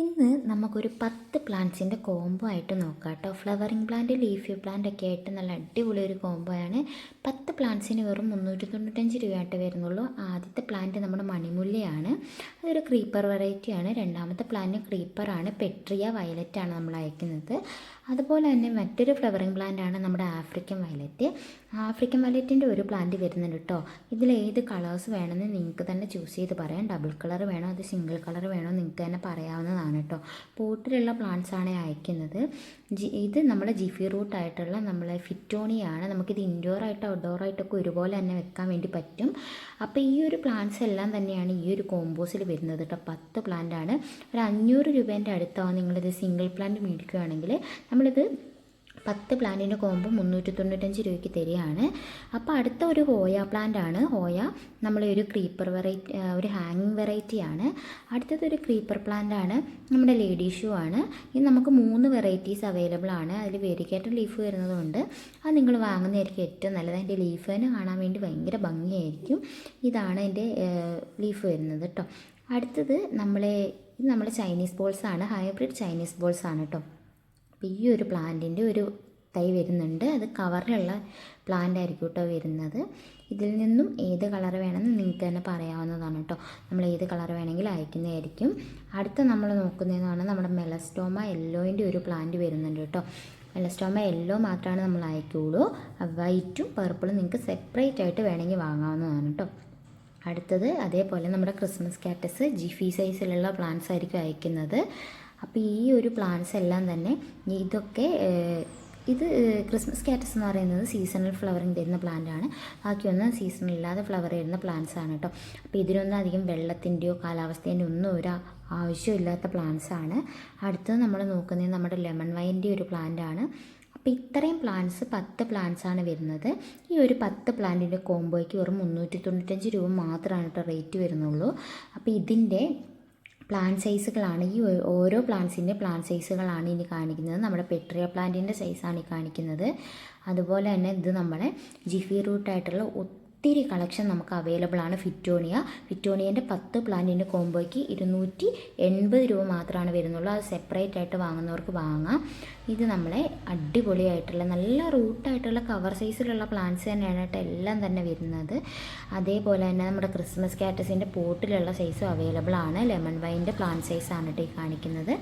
ഇന്ന് നമുക്കൊരു പത്ത് പ്ലാന്റ്സിന്റെ കോംബോ ആയിട്ട് നോക്കാം കേട്ടോ ഫ്ലവറിങ് പ്ലാന്റ് ലീഫി പ്ലാന്റ് ഒക്കെ ആയിട്ട് നല്ല അടിപൊളി ഒരു കോംബോ ആണ്. പത്ത് പ്ലാന്റ്സിന് വെറും മുന്നൂറ്റി തൊണ്ണൂറ്റഞ്ച് രൂപയായിട്ട് വരുന്നുള്ളൂ. ആദ്യത്തെ പ്ലാന്റ് നമ്മുടെ മണിമുല്ലയാണ്. അതൊരു ക്രീപ്പർ വെറൈറ്റിയാണ് രണ്ടാമത്തെ പ്ലാന്റ് ക്രീപ്പറാണ് പെട്രിയ വയലറ്റാണ് നമ്മൾ അയക്കുന്നത്. അതുപോലെ തന്നെ മറ്റൊരു ഫ്ലവറിങ് പ്ലാന്റ് ആണ് നമ്മുടെ ആഫ്രിക്കൻ വയലറ്റ് ആഫ്രിക്കൻ വയലറ്റിന്റെ ഒരു പ്ലാന്റ് വരുന്നുണ്ട് കേട്ടോ ഇതിൽ ഏത് കളേഴ്സ് വേണമെന്ന് നിങ്ങൾക്ക് തന്നെ ചൂസ് ചെയ്ത് പറയാം. ഡബിൾ കളർ വേണോ അത് സിംഗിൾ കളർ വേണോ നിങ്ങൾക്ക് തന്നെ പറയാവുന്നതാണ് കേട്ടോ പോട്ടിലുള്ള പ്ലാന്റ്സ് ആണ് അയക്കുന്നത്. ഇത് നമ്മുടെ ജിഫി റൂട്ട് ആയിട്ടുള്ള നമ്മളെ ഫിറ്റോണിയാണ് നമുക്കിത് ഇൻഡോർ ആയിട്ട് ഔട്ട്ഡോർ ആയിട്ടൊക്കെ ഒരുപോലെ തന്നെ വെക്കാൻ വേണ്ടി പറ്റും. അപ്പോൾ ഈ ഒരു പ്ലാന്റ്സ് എല്ലാം തന്നെയാണ് ഈ ഒരു കോമ്പോസിൽ വരുന്നത് കേട്ടോ പത്ത് പ്ലാന്റ് ആണ്. ഒരു അഞ്ഞൂറ് രൂപേന്റെ അടുത്താവും നിങ്ങളിത് സിംഗിൾ പ്ലാന്റ് മേടിക്കുകയാണെങ്കിൽ നമ്മളിത് പത്ത് പ്ലാന്റിന്റെ കോമ്പ് മുന്നൂറ്റി തൊണ്ണൂറ്റഞ്ച് രൂപയ്ക്ക് തരികയാണ്. അപ്പോൾ അടുത്ത ഒരു ഹോയ പ്ലാന്റ് ആണ്. ഹോയ നമ്മൾ ഒരു ക്രീപ്പർ വെറൈറ്റി ഒരു ഹാങ്ങിങ് വെറൈറ്റി ആണ്. അടുത്തത് ഒരു ക്രീപ്പർ പ്ലാന്റ് ആണ്. നമ്മുടെ ലേഡി ഷൂ ആണ്. ഇത് നമുക്ക് മൂന്ന് വെറൈറ്റീസ് അവൈലബിൾ ആണ്. അതിൽ വേരിക്കേറ്റഡ് ലീഫ് വരുന്നതുകൊണ്ട് അത് നിങ്ങൾ വാങ്ങുന്നതായിരിക്കും ഏറ്റവും നല്ലത്. അതിന്റെ ലീഫ് തന്നെ കാണാൻ വേണ്ടി ഭയങ്കര ഭംഗിയായിരിക്കും. ഇതാണ് അതിന്റെ ലീഫ് വരുന്നത് കേട്ടോ. അടുത്തത് നമ്മളെ ഇത് നമ്മുടെ ചൈനീസ് ബോൾസ് ആണ്. ഹൈബ്രിഡ് ചൈനീസ് ബോൾസ് ആണ് കേട്ടോ. അപ്പോൾ ഈ ഒരു പ്ലാന്റിന്റെ ഒരു തൈ വരുന്നുണ്ട്. അത് കവറിലുള്ള പ്ലാന്റ് ആയിരിക്കും കേട്ടോ വരുന്നത്. ഇതിൽ നിന്നും ഏത് കളർ വേണമെന്ന് നിങ്ങൾക്ക് തന്നെ പറയാവുന്നതാണ് കേട്ടോ. നമ്മൾ ഏത് കളർ വേണമെങ്കിലും അയക്കുന്നതായിരിക്കും. അടുത്ത നമ്മൾ നോക്കുന്നതെന്ന് നമ്മുടെ മെലസ്റ്റോമ യെല്ലോയിന്റെ ഒരു പ്ലാന്റ് വരുന്നുണ്ട് കേട്ടോ. മെലസ്റ്റോമ യെല്ലോ മാത്രമാണ് നമ്മൾ അയക്കുള്ളൂ വൈറ്റും പർപ്പിളും നിങ്ങൾക്ക് സെപ്പറേറ്റ് ആയിട്ട് വേണമെങ്കിൽ വാങ്ങാവുന്നതാണ് കേട്ടോ. അടുത്തത് അതേപോലെ നമ്മുടെ ക്രിസ്മസ് കാറ്റസ് ജിഫി സൈസിലുള്ള പ്ലാന്റ്സ് ആയിരിക്കും അയക്കുന്നത്. അപ്പോൾ ഈ ഒരു പ്ലാന്റ്സ് എല്ലാം തന്നെ ഇതൊക്കെ ഇത് ക്രിസ്മസ് കാറ്റസ് എന്ന് പറയുന്നത് സീസണൽ ഫ്ലവറിങ് തരുന്ന പ്ലാന്റ് ആണ്. ബാക്കിയൊന്നും സീസണൽ ഇല്ലാതെ ഫ്ലവർ തരുന്ന പ്ലാന്റ്സ് ആണ് കേട്ടോ അപ്പോൾ ഇതിനൊന്നും അധികം വെള്ളത്തിന്റെയോ കാലാവസ്ഥേന്റെയോ ഒന്നും ഒരു ആവശ്യമില്ലാത്ത പ്ലാന്റ്സ് ആണ്. അടുത്തത് നമ്മൾ നോക്കുന്നത് നമ്മുടെ ലെമൺ വൈന്റെ ഒരു പ്ലാന്റ് ആണ്. അപ്പോൾ ഇത്രയും പ്ലാന്റ്സ് പത്ത് പ്ലാന്റ്സ് ആണ് വരുന്നത്. ഈ ഒരു പത്ത് പ്ലാന്റിന്റെ കോംബോയ്ക്ക് വെറും മുന്നൂറ്റി തൊണ്ണൂറ്റഞ്ച് രൂപ മാത്രമാണ് കേട്ടോ റേറ്റ് വരുന്നുള്ളൂ. അപ്പോൾ ഇതിന്റെ പ്ലാൻ സൈസുകളാണ് ഈ ഓരോ പ്ലാന്റ്സിന്റെ പ്ലാന്റ് സൈസുകളാണ് ഇനി കാണിക്കുന്നത്. നമ്മുടെ പെട്രിയ പ്ലാന്റിന്റെ സൈസാണ് ഈ കാണിക്കുന്നത്. അതുപോലെ തന്നെ ഇത് നമ്മുടെ ജിഫി റൂട്ടായിട്ടുള്ള ഒത്തിരി കളക്ഷൻ നമുക്ക് അവൈലബിൾ ആണ് ഫിറ്റോണിയ. ഫിറ്റോണിയന്റെ പത്ത് പ്ലാന്റിന്റെ കോംബോയ്ക്ക് ഇരുന്നൂറ്റി എൺപത് രൂപ മാത്രമാണ് വരുന്നുള്ളൂ. അത് സെപ്പറേറ്റ് ആയിട്ട് വാങ്ങുന്നവർക്ക് വാങ്ങാം. ഇത് നമ്മളെ അടിപൊളിയായിട്ടുള്ള നല്ല റൂട്ടായിട്ടുള്ള കവർ സൈസിലുള്ള പ്ലാന്റ്സ് തന്നെയാണ് കേട്ടോ എല്ലാം തന്നെ വരുന്നത്. അതേപോലെ തന്നെ നമ്മുടെ ക്രിസ്മസ് കാറ്റസിന്റെ പോട്ടിലുള്ള സൈസും അവൈലബിൾ ആണ്. ലെമൺ വൈന്റെ പ്ലാന്റ് സൈസാണ് കേട്ടോ ഈ കാണിക്കുന്നത്.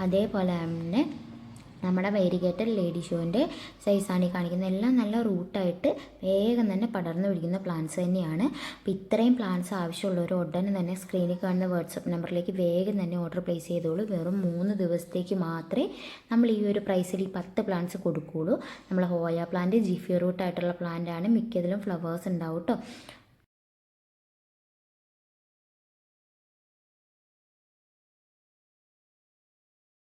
അതേപോലെ തന്നെ നമ്മുടെ വേരിഗേറ്റഡ് ലേഡി ഷോന്റെ സൈസാണ് ഈ കാണിക്കുന്നത്. എല്ലാം നല്ല റൂട്ടായിട്ട് വേഗം തന്നെ പടർന്നു പിടിക്കുന്ന പ്ലാന്റ്സ് തന്നെയാണ്. അപ്പോൾ ഇത്രയും പ്ലാന്റ്സ് ആവശ്യമുള്ളവർ ഉടനെ തന്നെ സ്ക്രീനിൽ കാണുന്ന വാട്സപ്പ് നമ്പറിലേക്ക് വേഗം തന്നെ ഓർഡർ പ്ലേസ് ചെയ്തോളൂ. വെറും മൂന്ന് ദിവസത്തേക്ക് മാത്രമേ നമ്മൾ ഈ ഒരു പ്രൈസിൽ ഈ പത്ത് പ്ലാന്റ്സ് കൊടുക്കുകയുള്ളൂ. നമ്മൾ ഹോയ പ്ലാന്റ് ജിഫി റൂട്ടായിട്ടുള്ള പ്ലാന്റ് ആണ് മിക്കതിലും ഫ്ലവേഴ്സ് ഉണ്ടാവും കേട്ടോ.